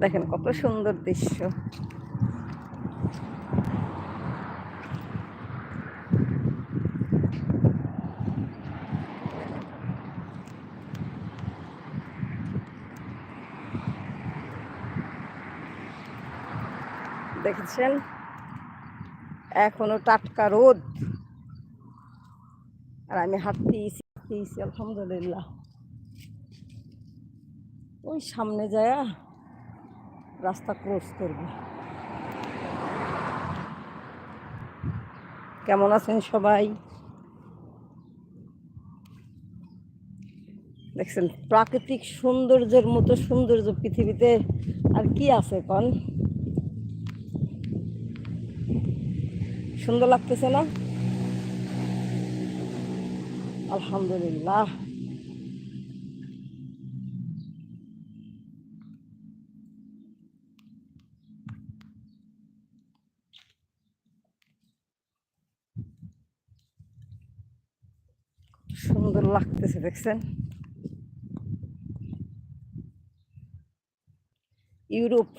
দেখেন কত সুন্দর দৃশ্য। দেখেছেন? এখনও টাটকা রোদ। আর আমি হাঁটতেইছি হাঁটতেইছি, আলহামদুলিল্লাহ। ওই সামনে যায় রাস্তা ক্রস করবে। কেমন আছেন সবাই? দেখছেন, প্রাকৃতিক সৌন্দর্যের মতো সৌন্দর্য পৃথিবীতে আর কি আছে কন সুন্দর লাগতেছে না? আলহামদুলিল্লাহ। সুন্দর লাগতেছে, দেখছেন? ইউরোপ।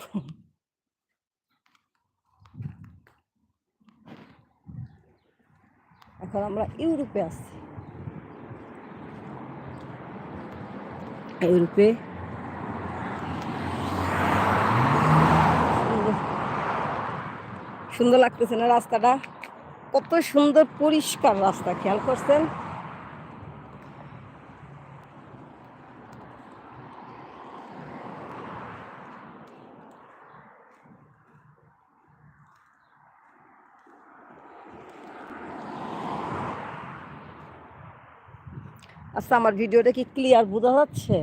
এখন আমরা ইউরোপে আছি ইউরোপে। সুন্দর লাগতেছে না রাস্তাটা? কত সুন্দর পরিষ্কার রাস্তা, খেয়াল করছেন? আচ্ছা আমার ভিডিওটা কি ক্লিয়ার বোঝা যাচ্ছে?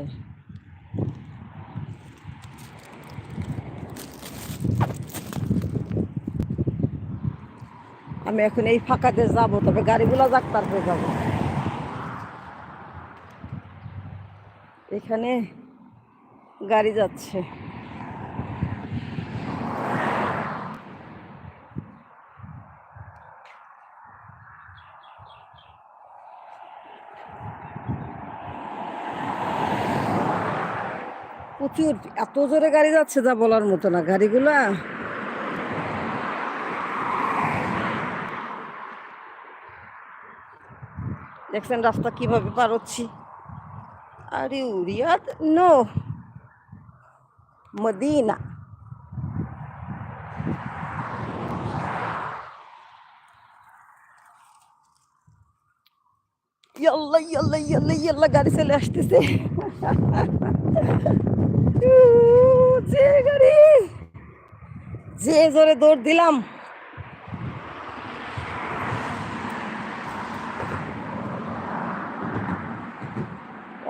আমি এখন এই ফাঁকাতে যাব, তবে গাড়িগুলো যাক, তারপরে যাব। এখানে গাড়ি যাচ্ছে। প্রচুর, এত জোরে গাড়ি যাচ্ছে যা বলার মতো না। গাড়িগুলা দেখছেন রাস্তা কীভাবে পার হচ্ছি? আরে রিয়াদ নো। মদিনা। ইয়াল্লা ইয়াল্লা ইয়াল্লা ইয়াল্লা, গাড়ি চলে আসতেছে। যে গাড়ি যে জোরে দৌড় দিলাম।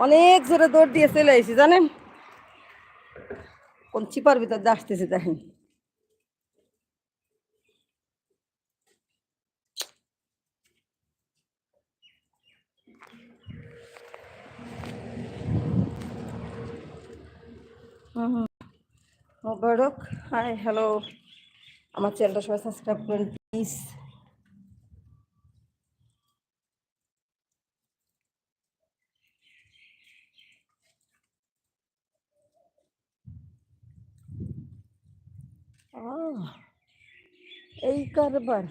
অনেক জোরে দৌড় দিয়ে চলে এসেছি জানেন? কোন চিপার ভিতর আসতেছে, দেখেন। মোবারক হাই হ্যালো আমার চ্যানেলটা সবাই সাবস্ক্রাইব করেন প্লিজ এই কারবার।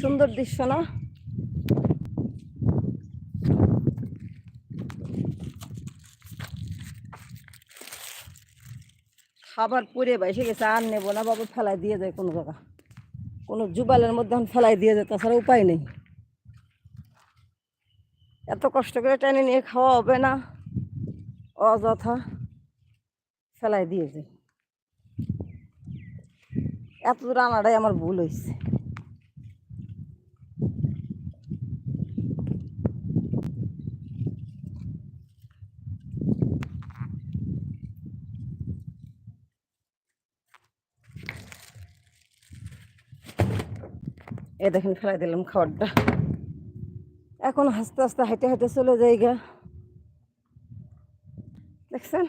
সুন্দর দৃশ্য, না? খাবার পরে বেসে গেছে, আর নেব না বাবা, ফেলাই দিয়ে যায় কোনো জায়গা। কোনো জুবালের মধ্যে এখন ফেলাই দিয়ে যায়, তাছাড়া উপায় নেই। এত কষ্ট করে টেনে নিয়ে খাওয়া হবে না। অযথা। ফেলাই দিয়ে যায় এত দূর আনাটাই আমার ভুল হয়েছে এ দেখেন ফেলাই দিলাম খাবারটা। এখন আস্তে আস্তে হাইটে হাইটে চলে যাই গা দেখছেন?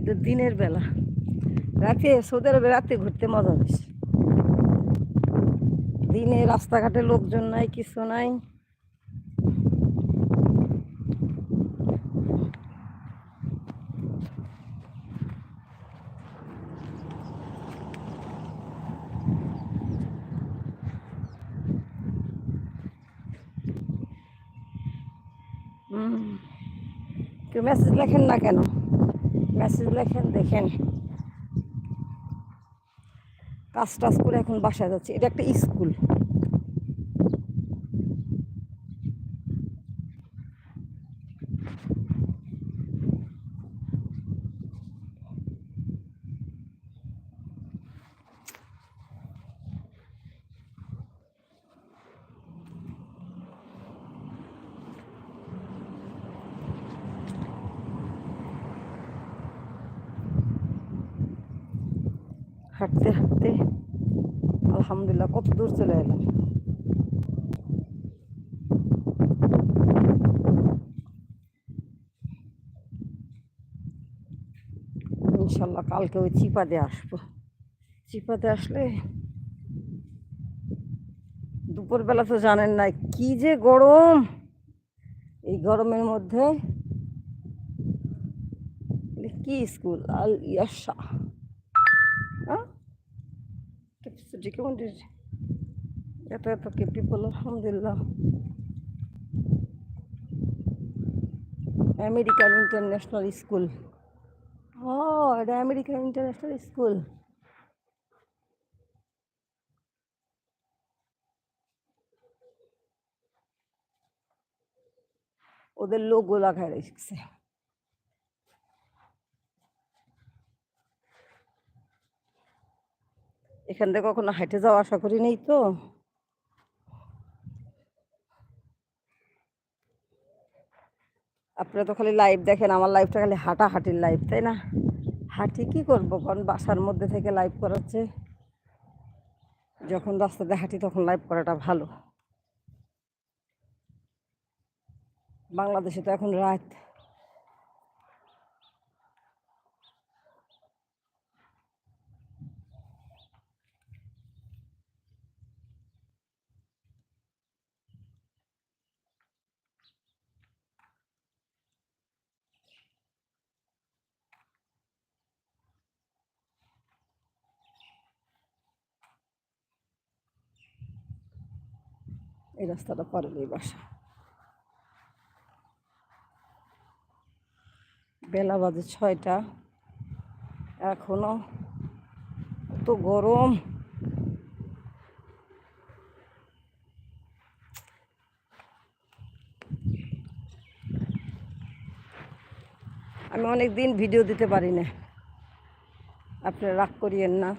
দিনের বেলা। রাতে, সৌদি রাতে ঘুরতে মজা বেশি। দিনে রাস্তাঘাটে লোকজন নাই, কিছু নাই। কেউ মেসেজ লেখেন না কেন? মেসেজ লেখেন দেখেন। কাজ টাজ করে এখন বাসায় যাচ্ছে। এটা একটা স্কুল হাঁটতে হাঁটতে আলহামদুলিল্লাহ কত দূর চলে এলাম ইনশাল্লাহ কালকে ওই চিপাতে আসব। চিপাতে আসলে দুপুরবেলা তো জানেন না কি যে গরম। এই গরমের মধ্যে এটা কি স্কুল? আল হ্যাঁ ক্যাপাসিটি এত এত আলহামদুলিল্লাহ। American international school. ও ইন্টারন্যাশনাল স্কুল ওদের লোগো লাগায় রেখেছে। এখান থেকে কখনো হাঁটে যাওয়া আশা করি নেই তো। আপনারা তো খালি লাইভ দেখেন, আমার লাইফটা খালি হাঁটাহাঁটির লাইফ তাই না? হাঁটি কি করব কারণ বাসার মধ্যে থেকে লাইভ করাচ্ছে? যখন রাস্তাতে হাঁটি তখন লাইভ করাটা ভালো। বাংলাদেশে তো এখন রাত এই রাস্তাটা পরে এই বাসা। বেলা বাজে ছয়টা। এখনও তো গরম। আমি অনেক দিন ভিডিও দিতে পারি না। আপনারা রাগ করিয়েন না।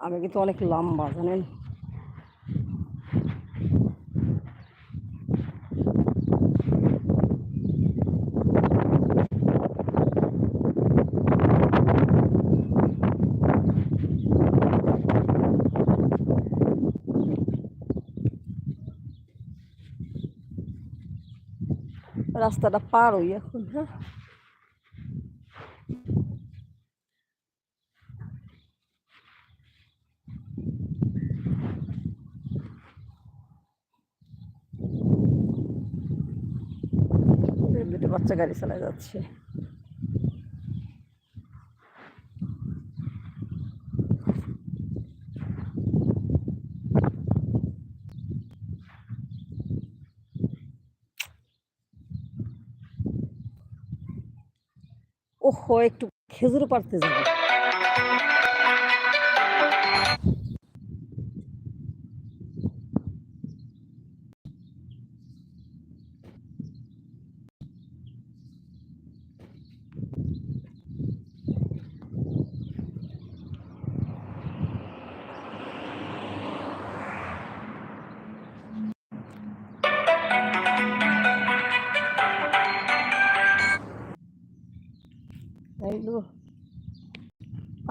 আমি কিন্তু অনেক লম্বা জানেন? রাস্তাটা পার হই এখন হ্যাঁ? বাচ্চা গাড়ি চালা যাচ্ছে। ওহো একটু খেজুর পারতে যাবে।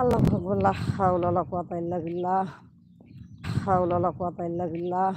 আল্লাহ আকবার হাওলা লা কুওয়াতা ইল্লা বিল্লাহ হাওলা আল্লাহ কুওয়াতা ইল্লা বিল্লাহ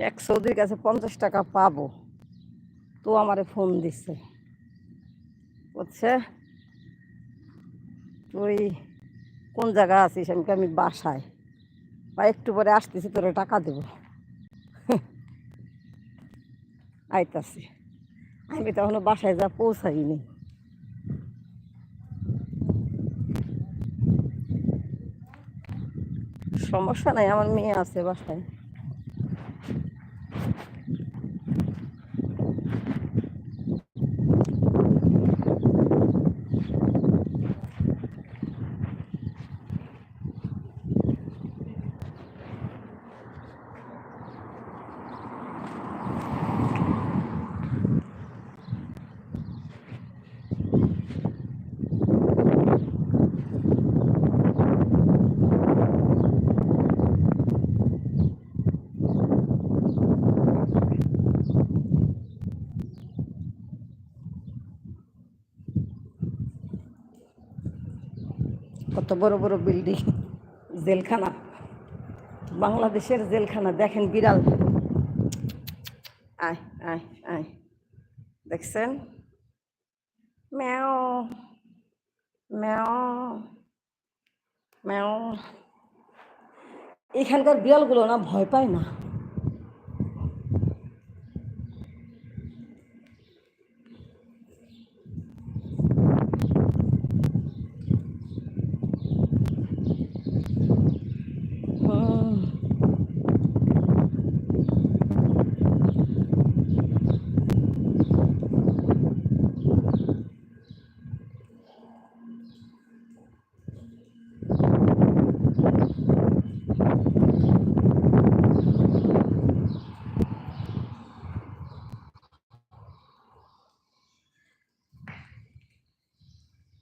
এক সৌদির কাছে পঞ্চাশ টাকা পাবো। তো আমারে ফোন দিচ্ছে বুঝছে তুই কোন জায়গা আছিস? আমি আমি বাসায়? বা একটু পরে আসতেছি, তোরে টাকা দেবো। আইতাছি। আমি তো এখনও বাসায় যা পৌঁছাইনি। সমস্যা নাই, আমার মেয়ে আছে বাসায় কত বড় বড় বিল্ডিং, জেলখানা। বাংলাদেশের জেলখানা, দেখেন বিড়াল। আয় আয় আয়। দেখছেন? ম্যাও ম্যাও ম্যাও। এখানকার বিড়ালগুলো না ভয় পায় না?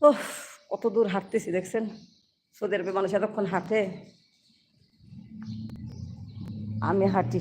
ওহ কত দূর হাঁটতেছি দেখছেন? সৌদি আরবে মানুষ এতক্ষণ হাঁটে। আমি হাঁটি।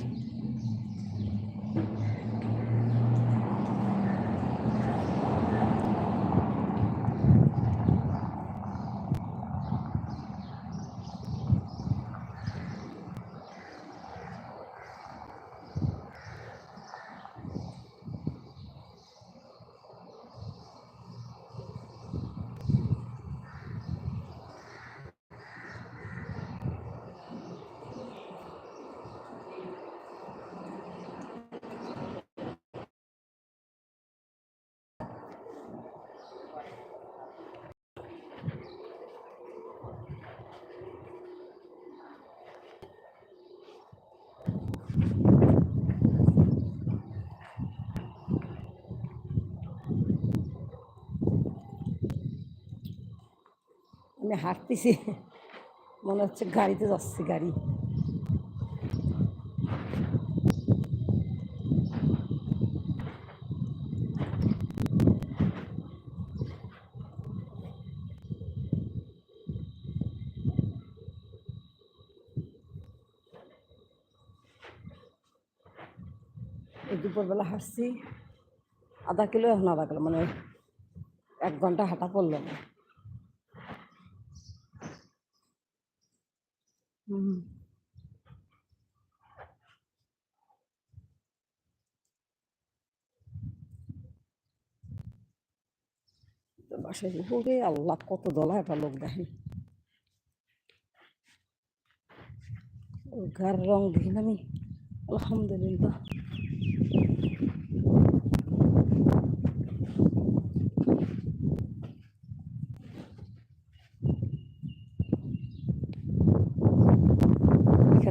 আমি হাঁটতেছি। মনে হচ্ছে গাড়িতে যাচ্ছি, গাড়ি। দুপুরবেলা হাঁটছি। আধা কিলো এখন আধা কিলো মানে এক ঘণ্টা হাঁটা পড়ল না হুম তো বাসায় ওরে আল্লাহ কত দলা একটা লোক দেখেন। গার রং দেখি আমি আলহামদুলিল্লাহ।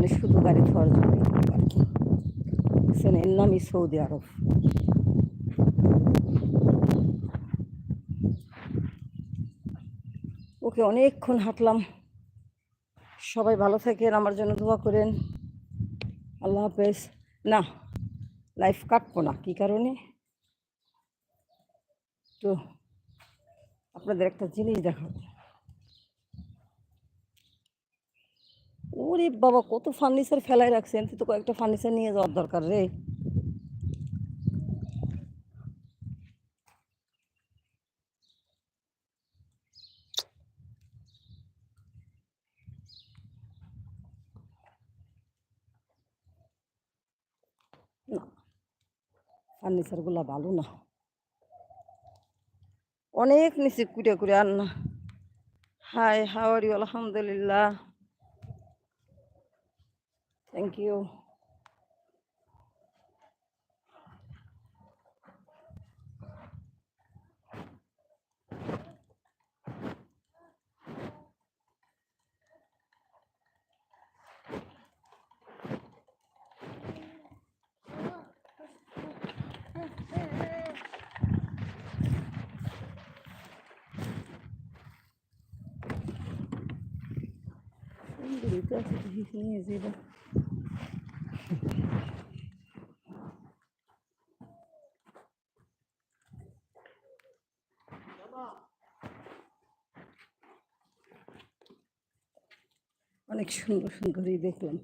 এখানে শুধু গাড়ি ধোয়ার জন্য আর কি। এর নামই সৌদি আরব। ওকে অনেকক্ষণ হাঁটলাম। সবাই ভালো থাকেন, আমার জন্য দোয়া করেন। আল্লাহ হাফেজ। না লাইফ কাটবো না, কী কারণে? তো আপনাদের একটা জিনিস দেখাবো। ওরে বাবা, কত ফার্নিচার ফেলাই রাখছেন তুই তো কয়েকটা ফার্নিচার নিয়ে যাওয়ার দরকার রে। না ফার্নিচারগুলো ভালো না। অনেক নিচে কুড়ে কুড়ে আর না। হাই হাওয়ারি, আলহামদুলিল্লাহ। Thank you. সুন্দরী তো আছে দেখি নিয়ে যাব অনেক সুন্দর সুন্দরই দেখলাম।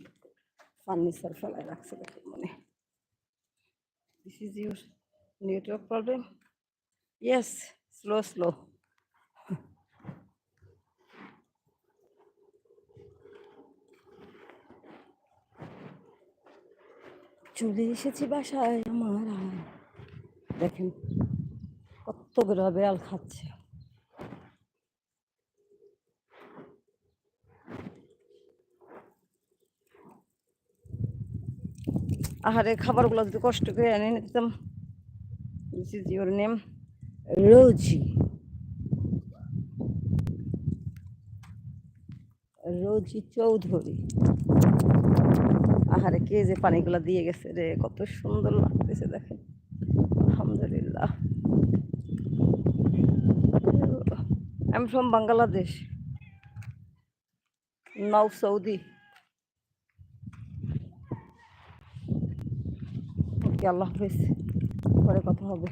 ফার্নিচার ফেলায় রাখছে দেখুন মানে this is your network problem yes slow slow চলে এসেছি বাসায় আমার আর। দেখেন কত বড় বিড়াল খাচ্ছে। আহারে, খাবারগুলো যদি কষ্ট করে এনে নিতাম this is your name, Rosy. Rosy Chowdhury. আহারে কে যে পানিগুলো দিয়ে গেছে রে, কত সুন্দর লাগতেছে দেখেন আলহামদুলিল্লাহ। আমি from Bangladesh now Saudi okay আল্লাহ হাফিজ, পরে কথা হবে।